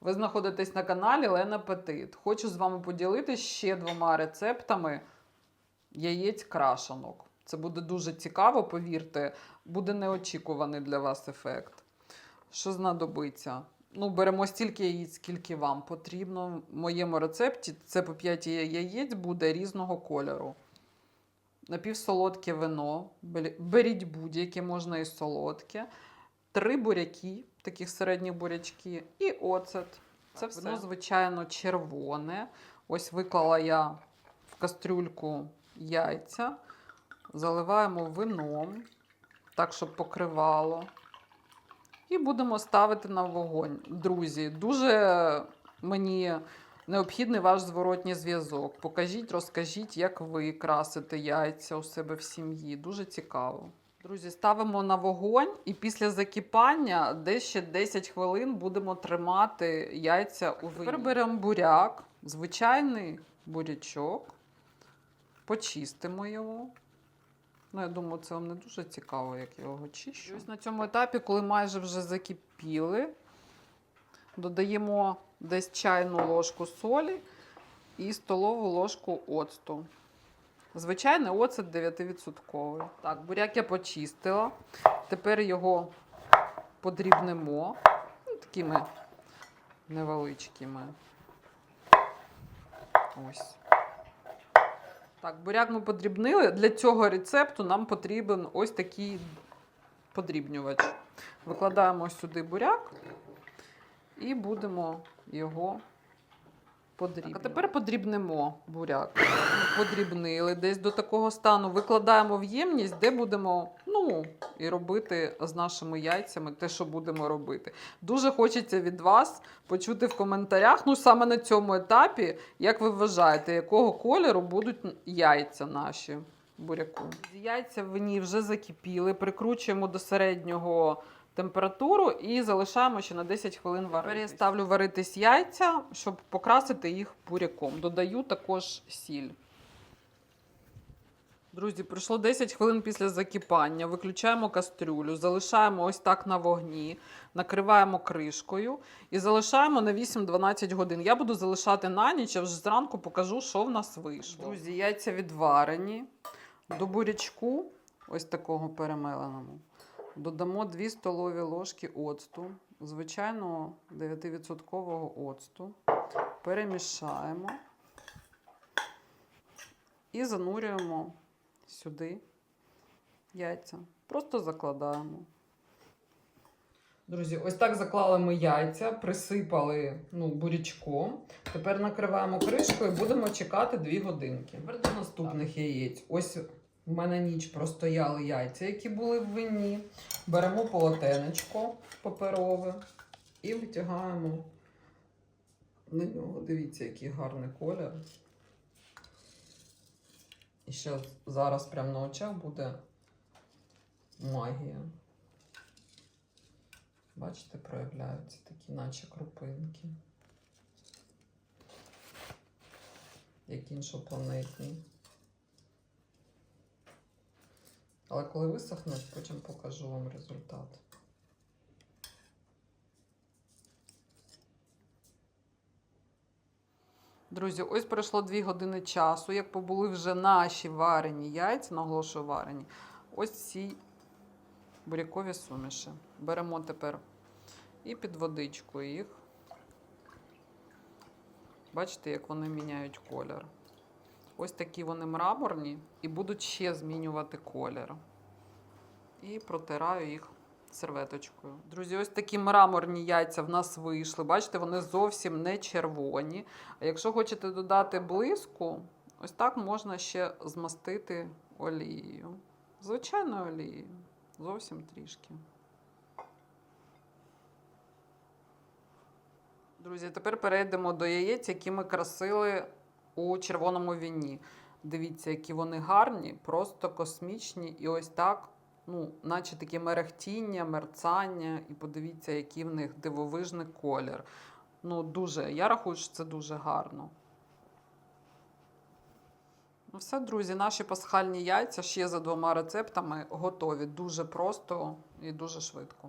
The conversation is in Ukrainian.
Ви знаходитесь на каналі Лена Петит. Хочу з вами поділитися ще двома рецептами яєць крашанок. Це буде дуже цікаво, повірте, буде неочікуваний для вас ефект. Що знадобиться? Ну, беремо стільки яєць, скільки вам потрібно. В моєму рецепті це по 5 яєць буде різного кольору. Напівсолодке вино, беріть будь-яке, можна і солодке. Три буряки, таких середніх бурячки, і оцет. Це все. Вино, звичайно, червоне. Ось виклала я в кастрюльку яйця, заливаємо вином, так, щоб покривало. І будемо ставити на вогонь. Друзі, дуже мені необхідний ваш зворотній зв'язок. Покажіть, розкажіть, як ви красите яйця у себе в сім'ї. Дуже цікаво. Друзі, ставимо на вогонь і після закипання десь ще 10 хвилин будемо тримати яйця у вині. Тепер беремо буряк, звичайний бурячок, почистимо його. Ну, я думаю, це вам не дуже цікаво, як я його чищу. Ось на цьому етапі, коли майже вже закипіли, додаємо десь чайну ложку солі і столову ложку оцту. Звичайний оцет 9%. Так, буряк я почистила. Тепер його подрібнемо ну, такими невеличкими. Ось. Так, буряк ми подрібнили. Для цього рецепту нам потрібен ось такий подрібнювач. Викладаємо сюди буряк і будемо його подрібнювати. А тепер подрібнемо буряк. Подрібнили десь до такого стану. Викладаємо в ємність, де будемо ну, і робити з нашими яйцями те, що будемо робити. Дуже хочеться від вас почути в коментарях, ну саме на цьому етапі, як ви вважаєте, якого кольору будуть яйця наші буряку. Яйця в вині вже закипіли, прикручуємо до середнього температуру і залишаємо ще на 10 хвилин варитись. Тепер я ставлю варитись яйця, щоб покрасити їх буряком. Додаю також сіль. Друзі, пройшло 10 хвилин після закипання. Виключаємо кастрюлю, залишаємо ось так на вогні, накриваємо кришкою і залишаємо на 8-12 годин. Я буду залишати на ніч, а вже зранку покажу, що в нас вийшло. Друзі, яйця відварені. До бурячку, ось такого перемеленому, додамо 2 столові ложки оцту, звичайного 9% оцту. Перемішаємо і занурюємо сюди яйця. Просто закладаємо. Друзі, ось так заклали ми яйця, присипали ну, бурячком. Тепер накриваємо кришкою і будемо чекати 2 годинки. Тепер до наступних яєць. Ось в мене ніч простояли яйця, які були в вині. Беремо полотенечко паперове і витягаємо на нього. Дивіться, який гарний колір. І ще зараз прямо на очах буде магія. Бачите, проявляються такі, наче крупинки. Як іншопланетні. Але коли висохнуть, потім покажу вам результат. Друзі, ось пройшло 2 години часу. Як побули вже наші варені яйця, наголошую варені, ось ці бурякові суміші. Беремо тепер і під водичку їх. Бачите, як вони міняють колір. Ось такі вони мраморні і будуть ще змінювати колір. І протираю їх серветочкою. Друзі, ось такі мраморні яйця в нас вийшли. Бачите, вони зовсім не червоні. А якщо хочете додати блиску, ось так можна ще змастити олією. Звичайною олією. Зовсім трішки. Друзі, тепер перейдемо до яєць, які ми красили у червоному віні. Дивіться, які вони гарні, просто космічні. І ось так, ну, наче таке мерехтіння, мерцання. І подивіться, який в них дивовижний колір. Ну, дуже, я рахую, що це дуже гарно. Ну, все, друзі, наші пасхальні яйця ще за двома рецептами готові. Дуже просто і дуже швидко.